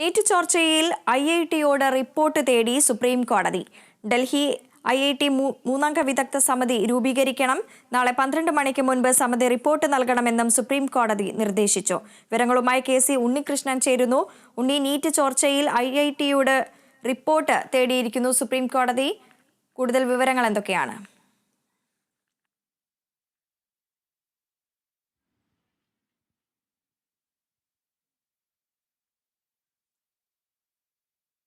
NEET ചോർച്ചയിൽ I I ടിയോട് report തേടി സുപ്രീം കോടതി. ഡൽഹി ഐ ഐ ടി മൂന്നംഗ വിദഗ്ധ സമിതി രൂപീകരിക്കണം. നാളെ പന്ത്രണ്ട് മണിക്ക് മുൻപ് സമിതി റിപ്പോർട്ട് നൽകണമെന്നും സുപ്രീം കോടതി നിർദ്ദേശിച്ചു. വിവരങ്ങളുമായി കെ സി ഉണ്ണികൃഷ്ണൻ ചേരുന്നു. ഉണ്ണി നീറ്റ് ചോർച്ചയിൽ ഐ ഐ ടിയോട് റിപ്പോർട്ട് തേടിയിരിക്കുന്നു സുപ്രീം കോടതി. കൂടുതൽ വിവരങ്ങൾ എന്തൊക്കെയാണ്?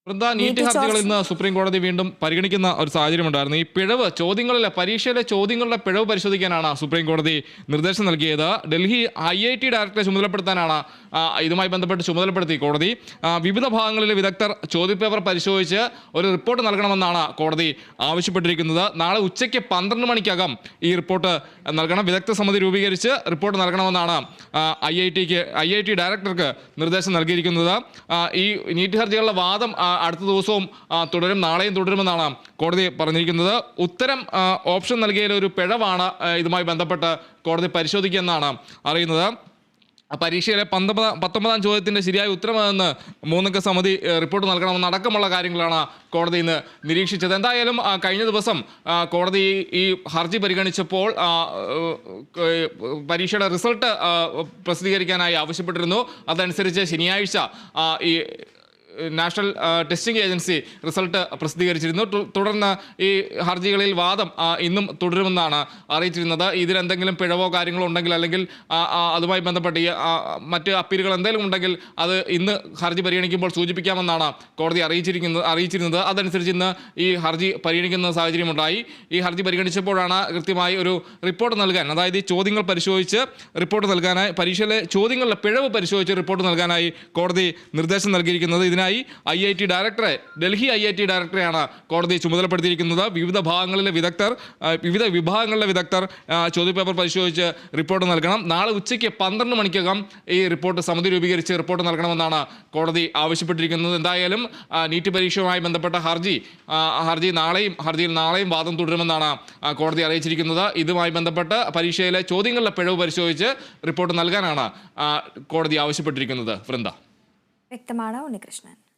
വൃന്ദ നീറ്റ് ഹർജികൾ ഇന്ന് സുപ്രീം കോടതി വീണ്ടും പരിഗണിക്കുന്ന ഒരു സാഹചര്യം ഉണ്ടായിരുന്നു ഈ പിഴവ് ചോദ്യങ്ങളിലെ പരീക്ഷയിലെ ചോദ്യങ്ങളുടെ പിഴവ് പരിശോധിക്കാനാണ് സുപ്രീം കോടതി നിർദ്ദേശം നൽകിയത്. ഡൽഹി ഐ ഐ ടി ഡയറക്ടറെ ചുമതലപ്പെടുത്താനാണ് ഇതുമായി ബന്ധപ്പെട്ട് ചുമതലപ്പെടുത്തി കോടതി. വിവിധ ഭാഗങ്ങളിലെ വിദഗ്ധർ ചോദ്യപേപ്പർ പരിശോധിച്ച് ഒരു റിപ്പോർട്ട് നൽകണമെന്നാണ് കോടതി ആവശ്യപ്പെട്ടിരിക്കുന്നത്. നാളെ ഉച്ചയ്ക്ക് പന്ത്രണ്ട് മണിക്കകം ഈ റിപ്പോർട്ട് നൽകണം. വിദഗ്ധ സമിതി രൂപീകരിച്ച് റിപ്പോർട്ട് നൽകണമെന്നാണ് ഐ ഐ ടിക്ക് ഐ ഐ ടി ഡയറക്ടർക്ക് നിർദ്ദേശം നൽകിയിരിക്കുന്നത്. ഈ നീറ്റ് ഹർജികളുടെ വാദം അടുത്ത ദിവസവും തുടരും. നാളെയും തുടരുമെന്നാണ് കോടതി പറഞ്ഞിരിക്കുന്നത്. ഉത്തരം ഓപ്ഷൻ നൽകിയതിൽ ഒരു പിഴവാണ് ഇതുമായി ബന്ധപ്പെട്ട് കോടതി പരിശോധിക്കുമെന്നാണ് അറിയുന്നത്. പരീക്ഷയിലെ പത്തൊമ്പതാം പത്തൊമ്പതാം ചോദ്യത്തിന്റെ ശരിയായ ഉത്തരമെന്ന് മൂന്നംഗ സമിതി റിപ്പോർട്ട് നൽകണമെന്ന് അടക്കമുള്ള കാര്യങ്ങളാണ് കോടതി ഇന്ന് നിരീക്ഷിച്ചത്. എന്തായാലും കഴിഞ്ഞ ദിവസം കോടതി ഈ ഹർജി പരിഗണിച്ചപ്പോൾ പരീക്ഷയുടെ റിസൾട്ട് പ്രസിദ്ധീകരിക്കാനായി ആവശ്യപ്പെട്ടിരുന്നു. അതനുസരിച്ച് ശനിയാഴ്ച ഈ നാഷണൽ ടെസ്റ്റിംഗ് ഏജൻസി റിസൾട്ട് പ്രസിദ്ധീകരിച്ചിരുന്നു. തുടർന്ന് ഈ ഹർജികളിൽ വാദം ഇന്നും തുടരുമെന്നാണ് അറിയിച്ചിരുന്നത്. ഇതിലെന്തെങ്കിലും പിഴവോ കാര്യങ്ങളോ ഉണ്ടെങ്കിൽ അല്ലെങ്കിൽ അതുമായി ബന്ധപ്പെട്ട് ഈ മറ്റ് അപ്പീലുകൾ എന്തെങ്കിലും ഉണ്ടെങ്കിൽ അത് ഇന്ന് ഹർജി പരിഗണിക്കുമ്പോൾ സൂചിപ്പിക്കാമെന്നാണ് കോടതി അറിയിച്ചിരിക്കുന്നത് അറിയിച്ചിരുന്നത്. അതനുസരിച്ച് ഇന്ന് ഈ ഹർജി പരിഗണിക്കുന്ന സാഹചര്യമുണ്ടായി ഈ ഹർജി പരിഗണിച്ചപ്പോഴാണ് കൃത്യമായി ഒരു റിപ്പോർട്ട് നൽകാൻ അതായത് ഈ ചോദ്യങ്ങൾ പരിശോധിച്ച് റിപ്പോർട്ട് നൽകാനായി പരീക്ഷയിലെ ചോദ്യങ്ങളുടെ പിഴവ് പരിശോധിച്ച് റിപ്പോർട്ട് നൽകാനായി കോടതി നിർദ്ദേശം നൽകിയിരിക്കുന്നത്. ഇതിനായി ഐ ഐ ടി ഡയറക്ടറെ ഡൽഹി ഐ ഐ ടി ഡയറക്ടറെയാണ് കോടതി ചുമതലപ്പെടുത്തിയിരിക്കുന്നത്. വിവിധ ഭാഗങ്ങളിലെ വിദഗ്ധർ വിവിധ വിഭാഗങ്ങളിലെ വിദഗ്ധർ ചോദ്യ ചോദ്യപേപ്പർ പരിശോധിച്ച് റിപ്പോർട്ട് നൽകണം. നാളെ ഉച്ചയ്ക്ക് പന്ത്രണ്ട് മണിക്കകം ഈ റിപ്പോർട്ട് സമിതി രൂപീകരിച്ച് റിപ്പോർട്ട് നൽകണമെന്നാണ് കോടതി ആവശ്യപ്പെട്ടിരിക്കുന്നത്. എന്തായാലും നീറ്റ് പരീക്ഷയുമായി ബന്ധപ്പെട്ട ഹർജി ഹർജി നാളെയും ഹർജിയിൽ നാളെയും വാദം തുടരുമെന്നാണ് കോടതി അറിയിച്ചിരിക്കുന്നത്. ഇതുമായി ബന്ധപ്പെട്ട് പരീക്ഷയിലെ ചോദ്യങ്ങളുടെ പിഴവ് പരിശോധിച്ച് റിപ്പോർട്ട് നൽകാനാണ് കോടതി ആവശ്യപ്പെട്ടിരിക്കുന്നത്. വൃന്ദ. വ്യക്തമാണ് ഉണ്ണികൃഷ്ണൻ.